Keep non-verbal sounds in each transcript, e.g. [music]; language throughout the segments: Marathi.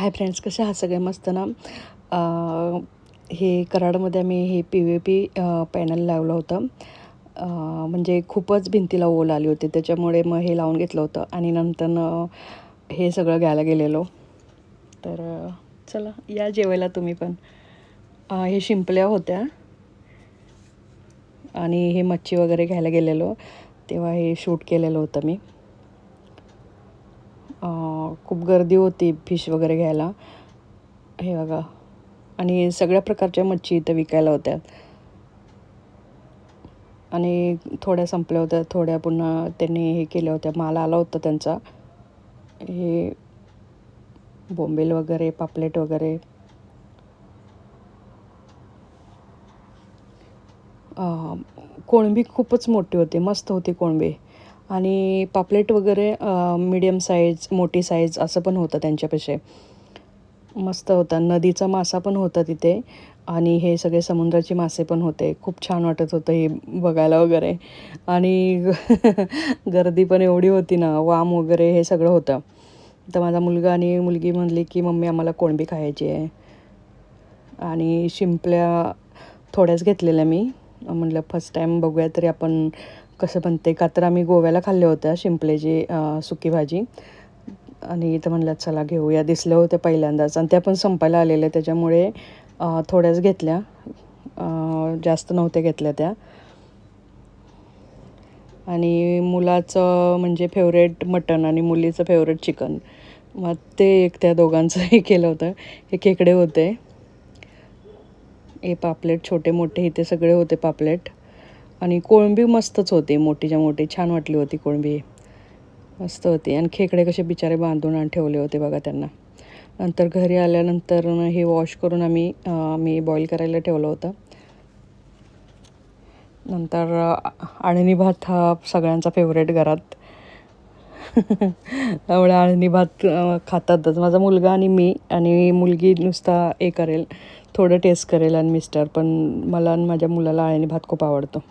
हाय फ्रेंड्स कसे हा सगळे? मस्त ना? हे कराडमध्ये आम्ही हे पी व्ही पी पॅनल लावलं होतं. म्हणजे खूपच भिंतीला ओल आली होती त्याच्यामुळे मग हे लावून घेतलं होतं आणि नंतर हे सगळं घ्यायला गेलेलो. तर चला या जेवायला तुम्ही पण. हे शिंपल्या होत्या. आणि हे मच्छी वगैरे घ्यायला गेलेलो. तेव्हा हे शूट केलेलं होतं मी. खूप गर्दी होती फिश वगैरे घ्यायला. हे बघा. आणि सगळ्या प्रकारच्या मच्छी इथं विकायला होत्या. आणि थोड्या संपल्या होत्या थोड्या पुन्हा त्यांनी हे केल्या होत्या. माल आला होता त्यांचा. हे बोंबेल वगैरे पापलेट वगैरे. कोळंबी खूपच मोठी होती. मस्त होती कोळंबी. आणि पापलेट वगैरे मीडियम साईज मोठी साईज असं पण होतं त्यांच्यापेक्षा. मस्त होता. नदीचा मासा पण होता तिथे. आणि हे सगळे समुद्राचे मासे पण होते. खूप छान वाटत होतं हे बघायला वगैरे. आणि [laughs] गर्दी पण एवढी होती ना वाम वगैरे हे सगळं होतं. तर माझा मुलगा आणि मुलगी म्हणली की मम्मी आम्हाला कोळंबी खायची आहे. आणि शिंपल्या थोड्याच घेतलेल्या मी. म्हटलं फर्स्ट टाईम बघूया तरी आपण कसं बनते का तर आम्ही गोव्याला खाल्ल्या होत्या शिंपल्याची सुकी भाजी. आणि इथं म्हणलं चला घेऊया. दिसल्या होत्या पहिल्यांदाच. आणि त्या पण संपायला आलेल्या त्याच्यामुळे थोड्याच घेतल्या. जास्त नव्हत्या घेतल्या त्या. आणि मुलाचं म्हणजे फेवरेट मटण आणि मुलीचं फेवरेट चिकन. मग ते एक त्या दोघांचं हे केलं होतं. हे खेकडे होते. हे पापलेट छोटे मोठे इथे सगळे होते पापलेट. आणि कोळंबी मस्तच होते मोठीच्या मोठी. छान वाटली होती कोळंबी. मस्त होती. आणि खेकडे कसे बिचारे बांधून आणि ठेवले होते बघा त्यांना. नंतर घरी आल्यानंतर हे वॉश करून आम्ही मी बॉईल करायला ठेवलं होतं. नंतर आळणी भात हा सगळ्यांचा फेवरेट घरात. त्यामुळे आळणी भात खातातच. माझा मुलगा आणि मी आणि मुलगी नुसता हे करेल. थोडं टेस्ट करेल आणि मिस्टर पण मला आणि माझ्या मुलाला आळणी भात खूप आवडतो.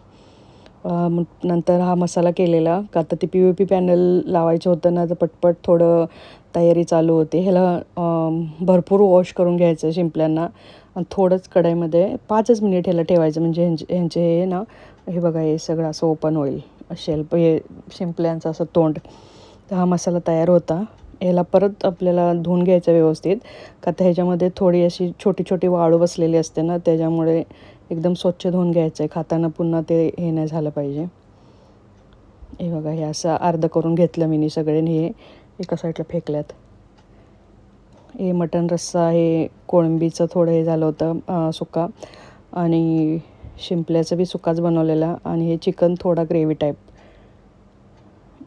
नंतर हा मसाला केलेला. का तर ते पी व्ही पी पॅनल लावायचं होतं ना तर पटपट थोडं तयारी चालू होती. ह्याला भरपूर वॉश करून घ्यायचं शिंपल्यांना. आणि थोडंच कढईमध्ये पाचच मिनिट ह्याला ठेवायचं. म्हणजे ह्यांचे ह्यांचे हे ना हे बघा हे सगळं असं ओपन होईल. शेल्प हे शिंपल्यांचं असं तोंड. तर हा मसाला तयार होता. ह्याला परत आपल्याला धुवून घ्यायचं व्यवस्थित. का तर ह्याच्यामध्ये थोडी अशी छोटी छोटी वाळू बसलेली असते ना त्याच्यामुळे एकदम स्वच्छ धुवून घ्यायचं आहे खाताना पुन्हा ते हे नाही झालं पाहिजे. हे बघा हे असं अर्ध करून घेतलं मी सगळे हे एका साईडला फेकल्यात. हे मटण रस्सा हे कोळंबीचं थोडं हे झालं होतं सुका. आणि शिंपल्याचं बी सुकाच बनवलेला आणि हे चिकन थोडा ग्रेव्ही टाईप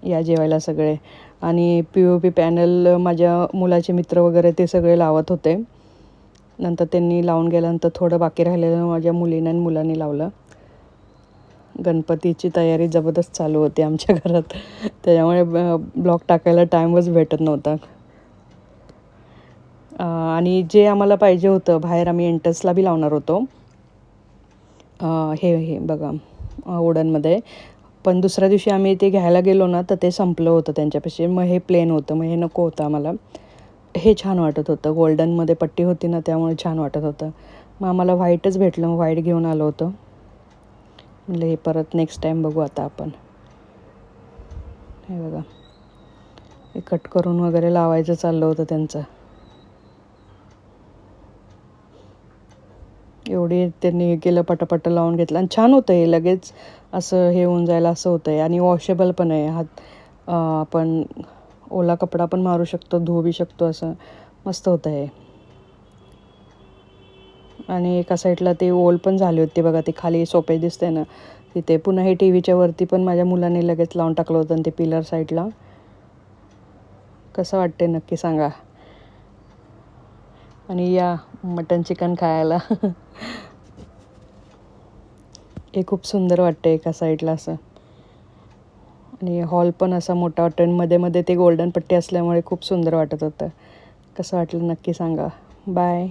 या जेवायला सगळे. आणि पी ओ पी पॅनल माझ्या मुलाचे मित्र वगैरे ते सगळे लावत होते. नंतर त्यांनी लावून गेल्यानंतर थोडं बाकी राहिलेलं माझ्या मुलीने आणि मुलांनी लावलं. गणपतीची तयारी जबरदस्त चालू होती आमच्या घरात. त्याच्यामुळे ब्लॉग टाकायला टाईमच भेटत नव्हता. आणि जे आम्हाला पाहिजे होतं बाहेर आम्ही एंटर्सला बी लावणार होतो. हे हे बघा वुडनमध्ये पण दुसऱ्या दिवशी आम्ही ते घ्यायला गेलो ना तर ते संपलं होतं त्यांच्यापाशी. मग हे प्लेन होतं मग हे नको होतं आम्हाला. हे छान वाटत होतं. गोल्डनमध्ये पट्टी होती ना त्यामुळे छान वाटत होतं. मग आम्हाला व्हाईटच भेटलं मग व्हाईट घेऊन आलो होतो. म्हणलं हे परत नेक्स्ट टाईम बघू आता आपण. हे बघा. हे कट करून वगैरे लावायचं चाललं होतं त्यांचं. एवढी त्यांनी हे केलं पटापट लावून घेतलं. आणि छान होतं हे लगेच असं हे होऊन जायला असं होतं आहे आणि वॉशेबल पण आहे. हात आपण ओला कपडा पण मारू शकतो धुवू शकतो असं. मस्त होतं आहे आणि एका साईडला ते ओल पण झाले होते बघा ते खाली सोपे दिसते ना. तिथे पुन्हा हे टी व्हीच्या वरती पण माझ्या मुलाने लगेच लावून टाकलं होतं आणि ते पिलर साईडला कसं वाटते नक्की सांगा. आणि या मटन चिकन खायला. हे खूप सुंदर वाटते एका साईडला असं. आणि हॉल पण असा मोठा वाटतो. आणि मध्ये मध्ये ते गोल्डन पट्टी असल्यामुळे खूप सुंदर वाटत होतं. कसं वाटलं नक्की सांगा. बाय